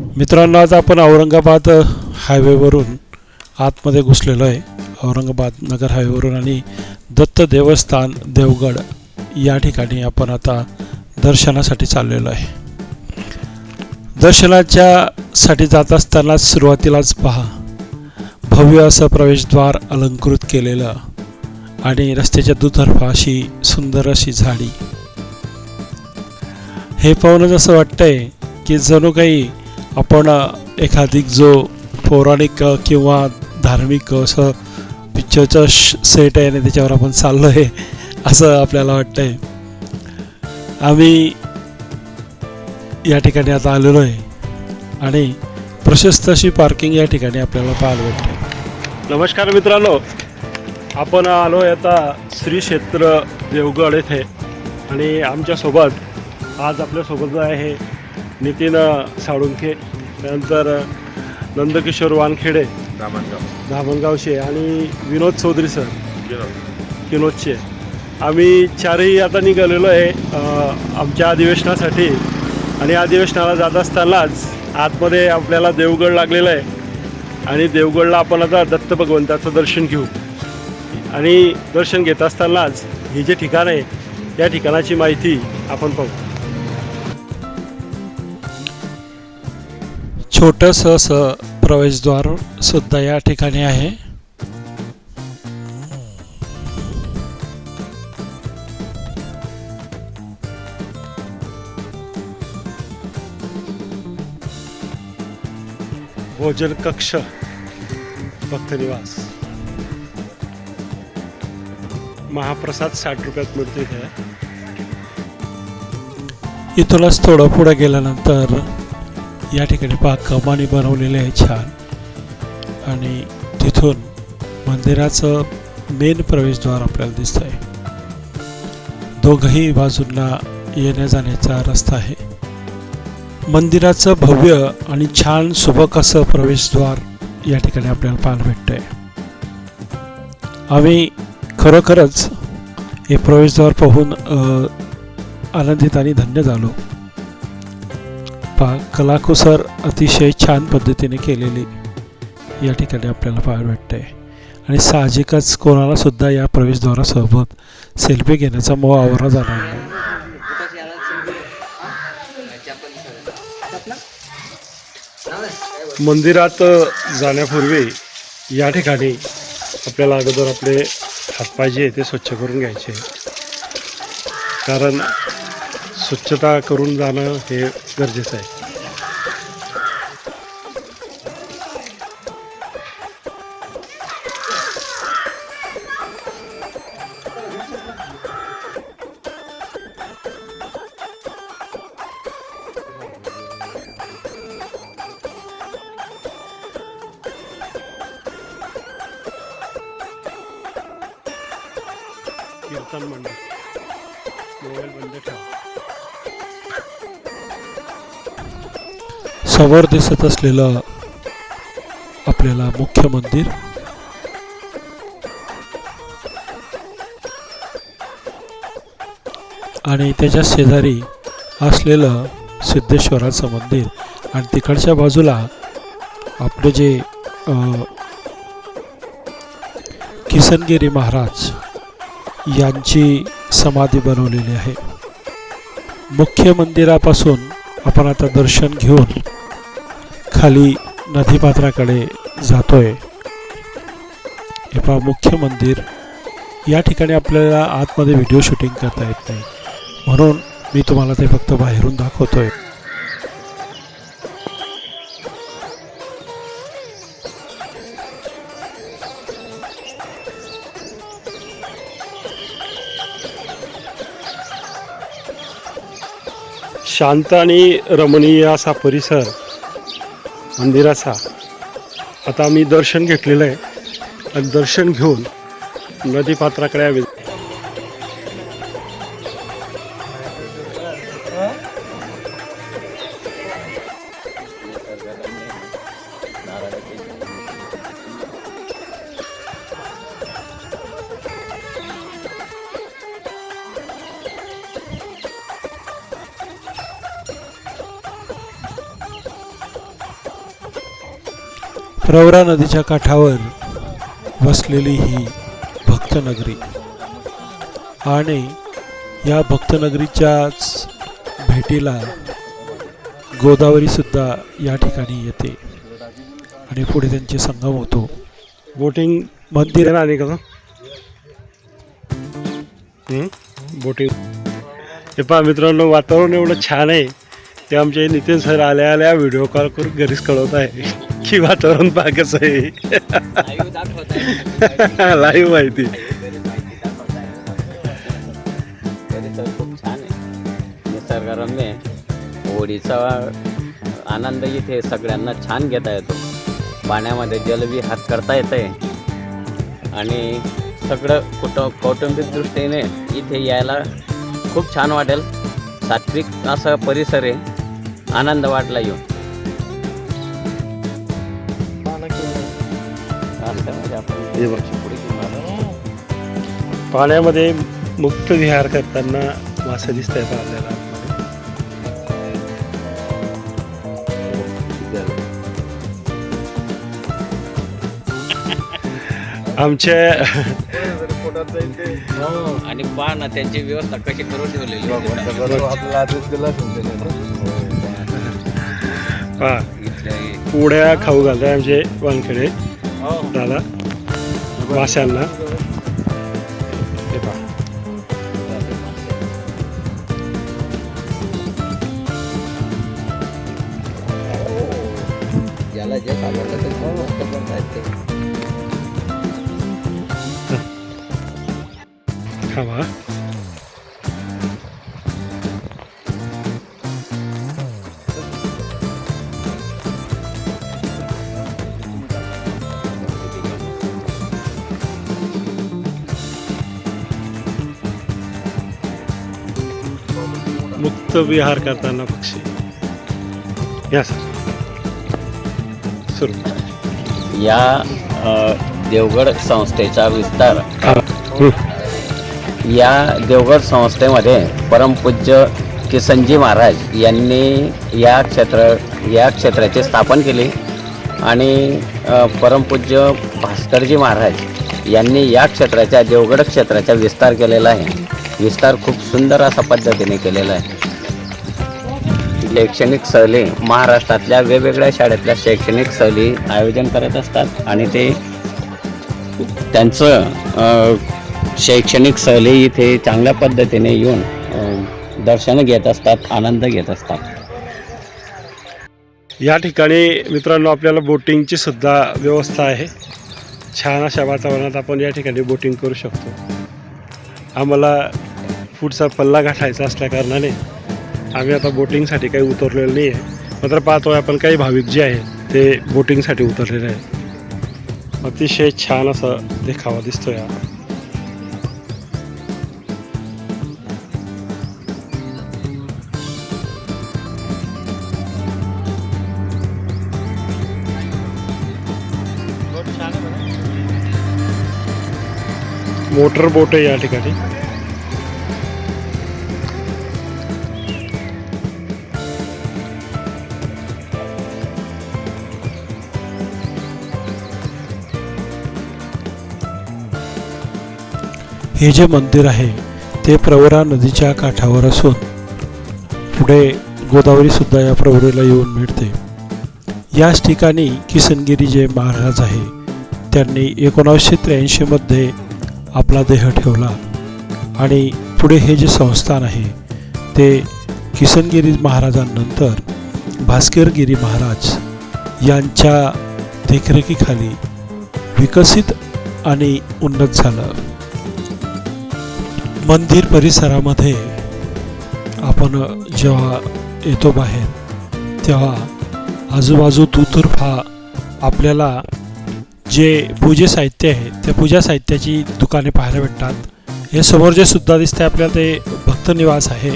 मित्रांनो आज आपण औरंगाबाद हायवेवरून आतमध्ये घुसलेलो आहे. औरंगाबाद नगर हायवेवरून आणि दत्त देवस्थान देवगड या ठिकाणी आपण आता दर्शनासाठी चाललेलो आहे. दर्शनाच्या साठी जात असताना सुरुवातीलाच पहा. भव्य असं प्रवेशद्वार अलंकृत केलेलं आणि रस्त्याच्या दुतर्फा अशी सुंदर अशी झाडी. हे पाहूनच असं वाटतंय की जणू काही आपण एखादी जो पौराणिक किंवा धार्मिक असं पिक्चरचं सेट आहे आणि त्याच्यावर आपण चाललो आहे असं आपल्याला वाटतंय. आम्ही या ठिकाणी आता आलेलो आहे आणि प्रशस्त अशी पार्किंग या ठिकाणी आपल्याला पाहायला भेटते. नमस्कार मित्रांनो. आपण आलो आहे आता श्री क्षेत्र देवगड येथे आणि आमच्यासोबत आज आपल्यासोबत जो आहे नितीन साळुंखे त्यानंतर नंदकिशोर वानखेडे दामणगाव धामणगावचे आणि विनोद चौधरी सर. विनोदचे. आम्ही चारही आता निघालेलो आहे अ, आमच्या अधिवेशनासाठी. आणि अधिवेशनाला जात असतानाच आतमध्ये आपल्याला देवगड लागलेलं आहे. आणि देवगडला आपण आता दत्त भगवंताचं दर्शन घेऊ. आणि दर्शन घेत असतानाच ही जे ठिकाण आहे त्या ठिकाणाची माहिती आपण पाहू. छोटंसं असं प्रवेशद्वार सुद्धा या ठिकाणी आहे. भोजन कक्ष भक्त निवास. महाप्रसाद साठ रुपयात मिळतो इथे. इथूनच थोडं पुढे गेल्यानंतर या ठिकाणी पहा कमानी बनवलेले आहे छान. आणि तिथून मंदिराचं मेन प्रवेशद्वार आपल्याला दिसत आहे दोघही बाजूंना येण्या जाण्याचा रस्ता आहे. मंदिराचं भव्य आणि छान सुबक असं प्रवेशद्वार या ठिकाणी आपल्याला पाहायला भेटतंय. आम्ही खरोखरच हे प्रवेशद्वार पाहून आनंदित आणि धन्य झालो. पा कलाकुसर अतिशय छान पद्धतीने केलेली या ठिकाणी आपल्याला पाहायला भेटते आणि साहजिकच कोणालासुद्धा या प्रवेशद्वारासोबत सेल्फी घेण्याचा मोह आवरा जाणार नाही. मंदिरात जाण्यापूर्वी या ठिकाणी आपल्याला अगोदर आपले हातपाय जे आहे ते स्वच्छ करून घ्यायचे. कारण स्वच्छता करून जाणं हे गरजेचं आहे. कीर्तन मंडळ. मोबाईल बंद ठेवा. समोर दिसत असलेलं आपल्याला मुख्य मंदिर. आणि त्याच्या शेजारी असलेलं सिद्धेश्वराचं मंदिर. आणि तिकडच्या बाजूला आपले जे किसनगिरी महाराज यांची समाधी बनवलेली आहे. मुख्य मंदिरापासून आपण आता दर्शन घेऊन खाली नदीपात्राकडे जातोय. हे पहा मुख्य मंदिर. या ठिकाणी आपल्याला आतमध्ये व्हिडिओ शूटिंग करता येत नाही. म्हणून मी तुम्हाला ते फक्त बाहेरून दाखवतोय. शांत आणि रमणीय असा परिसर मंदिराचा. आता आम्ही दर्शन घेतलेलं आहे. आणि दर्शन घेऊन नदीपात्राकडे प्रवरा नदीच्या काठावर वसलेली ही भक्तनगरी. आणि या भक्तनगरीच्याच भेटीला गोदावरी सुद्धा या ठिकाणी येते. आणि पुढे त्यांचे संगम होतो. बोटिंग मंदिर आणि कसं बोटिंग. हे पहा मित्रांनो वातावरण एवढं छान आहे. ते आमचे नितीन सर आल्या आल्या व्हिडिओ कॉल करून घरीच कळवत आहे. की वातावरण पहा कसं आहे. लाईव्ह माहिती. छान निसर्गरम्य होळीचा आनंद इथे सगळ्यांना छान घेता येतो. पाण्यामध्ये जलविहार करता येते आणि सगळं कुटुं कौटुंबिक दृष्टीने इथे यायला खूप छान वाटेल. सात्विक असा परिसर आहे. आनंद वाटला येऊन. पाण्यामध्ये मुक्त विहार करताना मासे दिसत आहेत आपल्याला आमच्या आणि पहा ना त्यांची व्यवस्था कशी करून ठेवलेली आहे. हे- पोळ्या खाऊ घालतात आमचे वानखेडे. दादा माशांना. पहा. ज्याला जे सापडलं ते मस्त करतायत ते. खावा. मुक्त विहार करताना पक्षी. या सर. सुरू. या देवगड संस्थेचा विस्तार. या देवगड संस्थेमध्ये परमपूज्य किसनजी महाराज यांनी या क्षेत्र या क्षेत्राचे स्थापन केले आणि परमपूज्य भास्करजी महाराज यांनी या क्षेत्राच्या देवगड क्षेत्राचा विस्तार केलेला आहे. विस्तार खूप सुंदर असा पद्धतीने केलेला आहे. शैक्षणिक सहली महाराष्ट्रातल्या वेगवेगळ्या शाळेतल्या शैक्षणिक सहली आयोजन करत असतात आणि ते त्यांचं शैक्षणिक सहली इथे चांगल्या पद्धतीने येऊन दर्शन घेत असतात आनंद घेत असतात. या ठिकाणी मित्रांनो आपल्याला बोटिंगची सुद्धा व्यवस्था आहे. छान अशा वातावरणात आपण या ठिकाणी बोटिंग करू शकतो. आम्हाला पुढचा पल्ला गाठायचा असल्या कारणाने आम्ही आता बोटिंगसाठी काही उतरलेलं नाही आहे. मात्र पाहतोय आपण काही भाविक जे आहेत ते बोटिंगसाठी उतरलेले आहेत. अतिशय छान असा देखावा दिसतोय हा. मोटर बोट आहे या ठिकाणी. हे जे मंदिर आहे ते प्रवरा नदीच्या काठावर असून पुढे गोदावरीसुद्धा या प्रवरेला येऊन मिळते. याच ठिकाणी किसनगिरी जे महाराज आहे त्यांनी एकोणावीसशे त्र्याऐंशीमध्ये आपला देह ठेवला आणि पुढे हे जे संस्थान आहे ते किसनगिरी महाराजांनंतर भास्करगिरी महाराज यांच्या देखरेखीखाली विकसित आणि उन्नत झालं. मंदिर परिसरामध्ये आपण जेव्हा येतो बाहेर तेव्हा आजूबाजू दुतर्फा आपल्याला जे पूजे साहित्य आहे त्या पूजा साहित्याची दुकाने पाहायला भेटतात. हे समोर जे सुद्धा दिसते आपल्याला ते भक्त निवास आहे.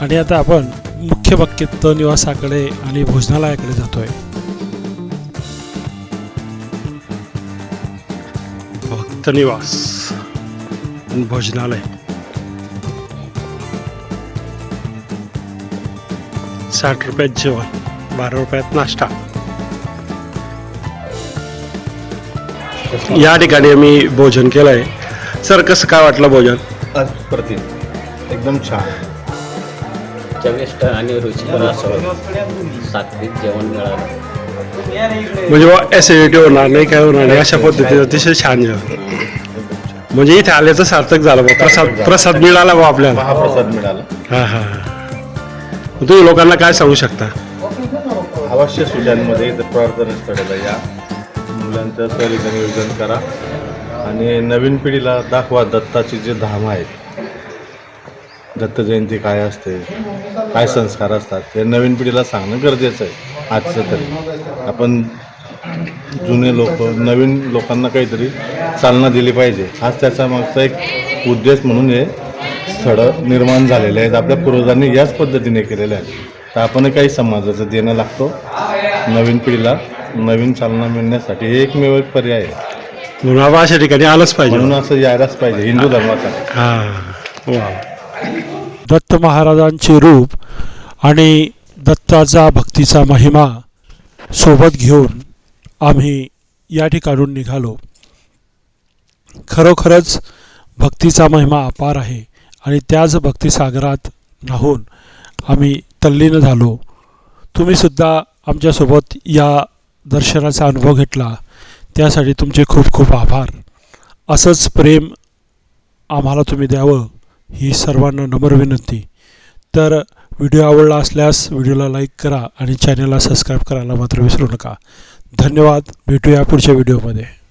आणि आता आपण मुख्य भक्त निवासाकडे आणि भोजनालयाकडे जातोय. भक्त निवास भोजनालय. साठ रुपयात जेवण बारा रुपयात नाश्ता. या ठिकाणी आम्ही भोजन केलं आहे सर कसं काय वाटलं भोजन? एकदम छान. चविष्ट आणि रुचकर असं. सात्विक जेवण मिळालं. म्हणजे ॲसिडिटी होणार नाही काय होणार नाही अशा पद्धतीचं अतिशय छान जेवण. म्हणजे इथे आल्याचं सार्थक झालं बा प्रसाद प्रसाद मिळाला बा आपल्याला. महाप्रसाद मिळाला. हां हां. तुम्ही लोकांना काय सांगू शकता? अवश्य सुजांमध्ये इथं प्रार्थनास्थळाला या मुलांचं सहलीचं नियोजन करा. आणि नवीन पिढीला दाखवा दत्ताची जे धाम आहेत दत्त जयंती काय असते काय संस्कार असतात ते नवीन पिढीला सांगणं गरजेचं आहे आजचं तरी. आपण जुने लोक नवीन लोकांना काहीतरी चालना दिली पाहिजे. हाच त्याचा मागचा एक उद्देश म्हणून हे स्थळं निर्माण झालेले आहेत. आपल्या पूर्वजांनी याच पद्धतीने केलेले आहेत. तर आपण काही समाजाचं देणं लागतो. नवीन पिढीला नवीन चालना मिळण्यासाठी हे एकमेव एक पर्याय आहे. म्हणून आपण अशा ठिकाणी आलंच पाहिजे. म्हणून असं यायलाच पाहिजे. हिंदू धर्माचा. हां. वा. दत्त महाराजांचे रूप आणि दत्ताचा भक्तीचा महिमा सोबत घेऊन आम्ही या ठिकाणून निघालो. खरोखरच भक्तीचा महिमा अपार आहे. आणि त्याच भक्तिसागरात राहून आम्ही तल्लीन झालो. तुम्हीसुद्धा आमच्यासोबत या दर्शनाचा अनुभव घेतला. त्यासाठी तुमचे खूप खूप आभार. असंच प्रेम आम्हाला तुम्ही द्यावं ही सर्वांना नम्र विनंती. तर व्हिडिओ आवडला असल्यास व्हिडिओला लाईक करा आणि चॅनलला सबस्क्राईब करायला मात्र विसरू नका. धन्यवाद. भेटूया पुढच्या व्हिडिओमध्ये.